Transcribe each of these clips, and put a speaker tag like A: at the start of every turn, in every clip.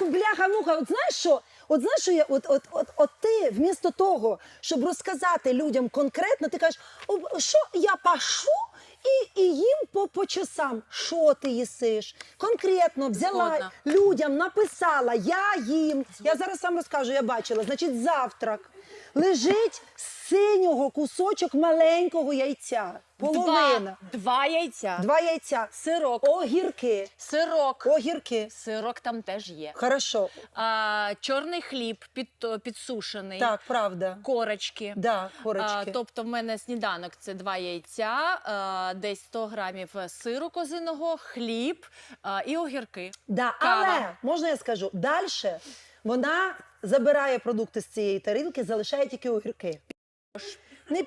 A: сніданку, бляха, муха. От знаєш що? От знаєш, що я, от, от, от, от ти вмісто того, щоб розказати людям конкретно, ти кажеш, що я пашу і, і їм по, по часам. Що ти їсиш? Конкретно взяла
B: Згодна.
A: людям, написала, я їм. Я зараз сам розкажу, я бачила. Значить, завтрак. Лежить з синього кусочок маленького яйця. Половина.
B: Два, два яйця.
A: Два яйця.
B: Сирок.
A: Огірки.
B: Сирок.
A: Огірки.
B: Сирок там теж є.
A: Хорошо.
B: А, чорний хліб під, підсушений.
A: Так, правда.
B: Корочки.
A: Да, корочки.
B: А, тобто в мене сніданок це два яйця, а, десь 100 грамів сиру козиного, хліб а, і огірки.
A: да,
B: кава.
A: але можна я скажу, далі вона забирає продукти з цієї тарілки, залишає тільки огірки. Не.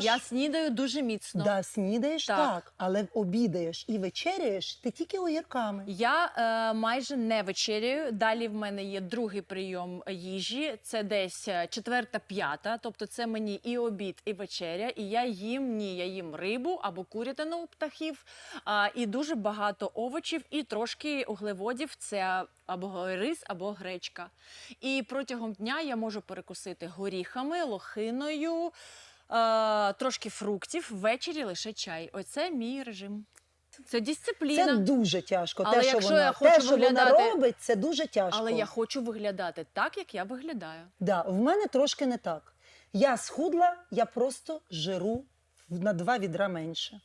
B: Я снідаю дуже міцно.
A: Да, снідаєш так.
B: Так.
A: але обідаєш і вечеряєш ти тільки огірками.
B: Я е, майже не вечеряю. Далі в мене є другий прийом їжі. Це десь е, четверта, п'ята. Тобто, це мені і обід, і вечеря. І я їм ні, я їм рибу або курятину у птахів, а, і дуже багато овочів, і трошки углеводів. Це або рис, або гречка. І протягом дня я можу перекусити горіхами, лохиною. е, Трошки фруктів, ввечері лише чай. Оце мій режим. Це дисципліна.
A: Це дуже тяжко.
B: Але
A: те, що
B: якщо
A: вона,
B: я
A: те, що
B: виглядати- вона
A: робить, це дуже тяжко.
B: Але я хочу виглядати так, як я виглядаю.
A: Да, в мене трошки не так. Я схудла, я просто жиру в- на два відра менше.